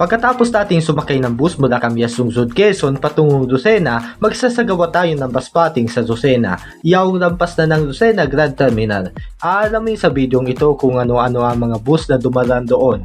Pagkatapos nating sumakay ng bus mula Camias Quezon patungong Lucena, magsasagawa tayo ng bus spotting sa Lucena. Yaw lampas na ng Lucena Grand Terminal. Aalamin sa bidyong ito kung ano-ano ang mga bus na dumalan doon.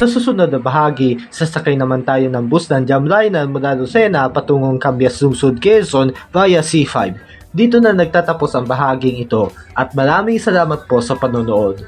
Sa susunod na bahagi, sasakay naman tayo ng bus ng Jamliner mula Lucena patungong Camias Lungsod Quezon via C5. Dito na nagtatapos ang bahaging ito at maraming salamat po sa panonood.